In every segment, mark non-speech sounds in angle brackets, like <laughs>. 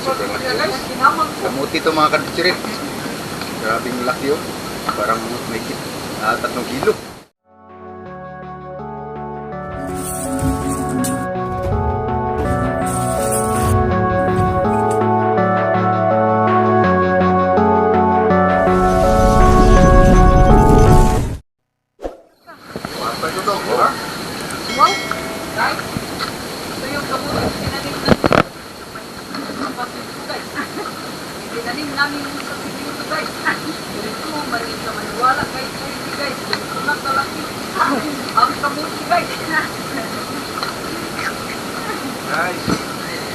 sobrang laki. Kamuti ito mga kadutsirin. Grabing laki yun. Parang may kit, ah, tatlong kilo. Guys,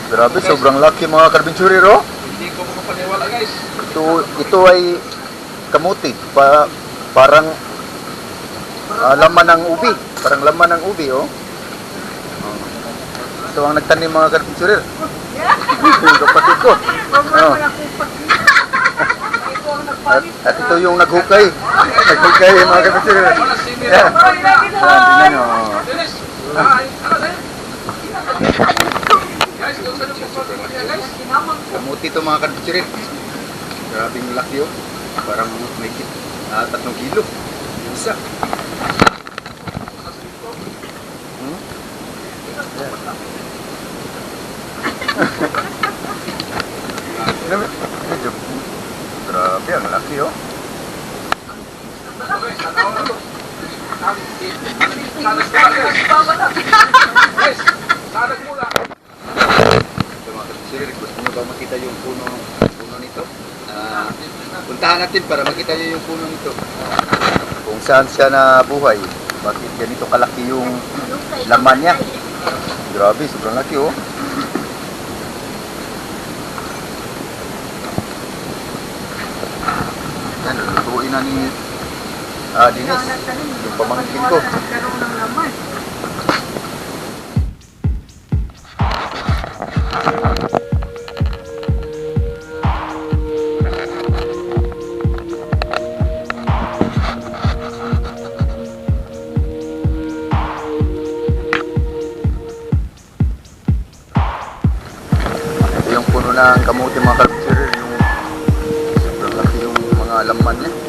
Grabe, sobrang laki mga karbinsyuri, ro. hindi ko makapaniwala guys. Ito, ito ay kamuti. Pa, parang ah, laman ng ubi. Parang laman ng ubi, oh. Oh. Ito ang nagtanim mga karbinsyuri. yung kapatid ko. Oh. At, at ito yung naghukay. naghukay mga Mira. Yeah. Ay, lagi na. Ah, tingnan nyo, oh. Dennis! Ah, ano sa'yo? Guys, doon sa sobrang laki guys. Kinamang ko. Kamuti ito mga kadutsirin. Grabing laki yun. Parang may kit, ah, tatlong kilo. Isa. Hmm? Grabe, medyo, grabe, ang laki, oh. Guys, tanaw na to. Salag mula guys. Guys, salag mula. Kadutsirin, gusto nyo ba makita yung puno, puno nito? Ah, puntahan natin para makita nyo yung puno nito. Kung saan siya nabuhay, bakit ganito kalaki yung laman niya? Grabe, sobrang laki, oh. Yan, lutuin na ni ah, Dinis. Yung pamangkin ko. Nagkaroon ng ng kamuti mga kalpsir, yung sobrang laki yung mga laman niya.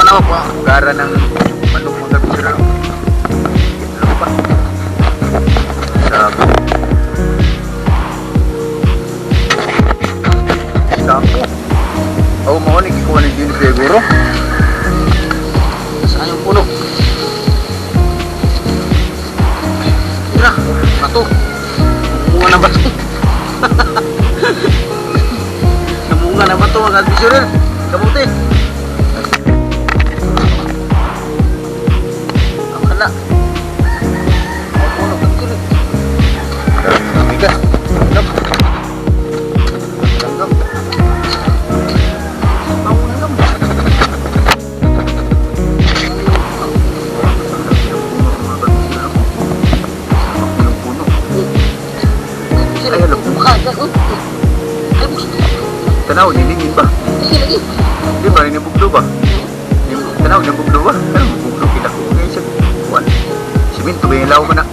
Mana apa? Gara ng manok mga kabisira. Ano pa? Sabi. Sapo. Oh, mo ni kikuha ni Juni siguro. Saan yung puno? Tira, bato. Bunga na bato. <laughs> Namunga na bato mga kabisira. Kamuti. Ang tanaw, nilingin ba? Di ba, ini bugdo ba? Yung tanaw, yung bugdo ba? Ano, kita ko ngayon sa kuwan. Siminto ba yung lao ko na?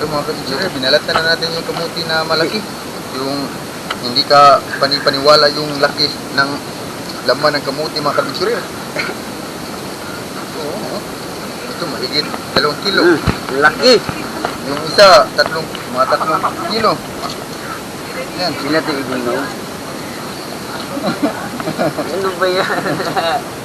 Ito mga kapitsurer, binalatan na natin yung kamuti na malaki. Yung hindi ka panipaniwala yung laki ng laman ng kamuti mga kapitsurer. Oo, oo. Ito mahigit dalawang kilo. Laki. Yung isa, tatlong, mga tatlong kilo. Yan. Sila ito igulaw. <laughs> ano ba yan?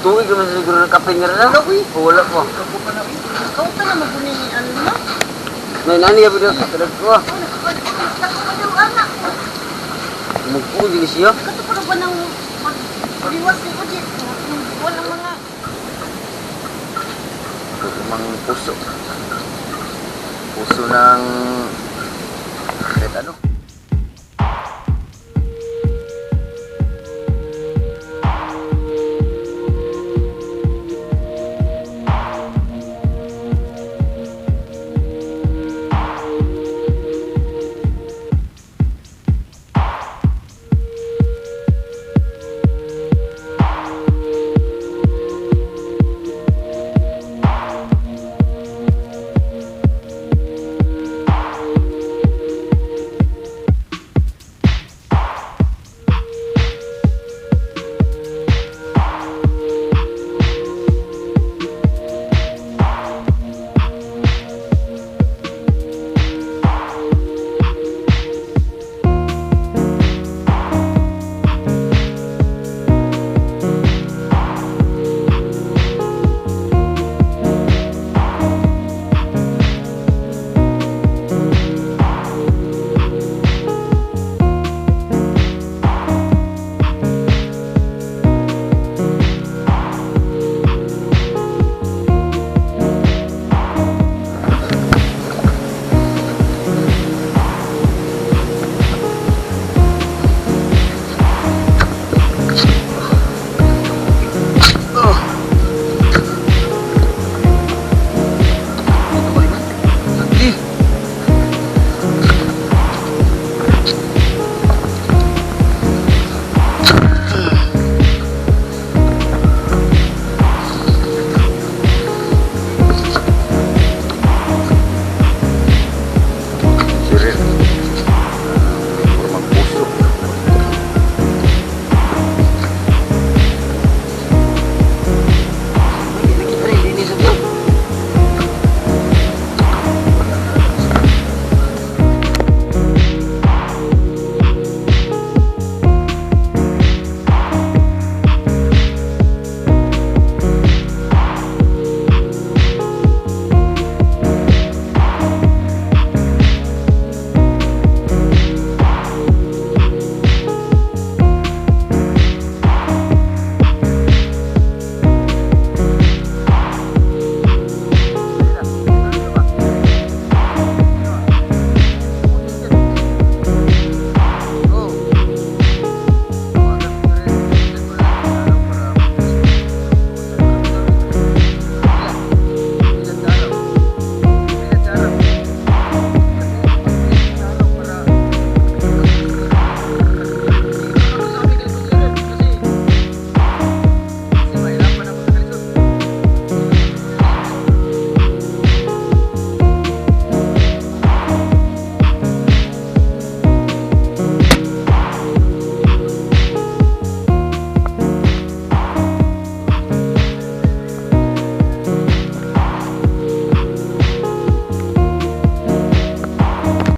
Tuwi ka man siguro ng kapingar na. Wala po. Ikaw pa na mabunin ni ano na. May nani yabi na kalag ko. Ano anak? Magpuji siya. Kato pa na ba ng ni? Walang mga Mga puso. Puso ng... Kahit ano.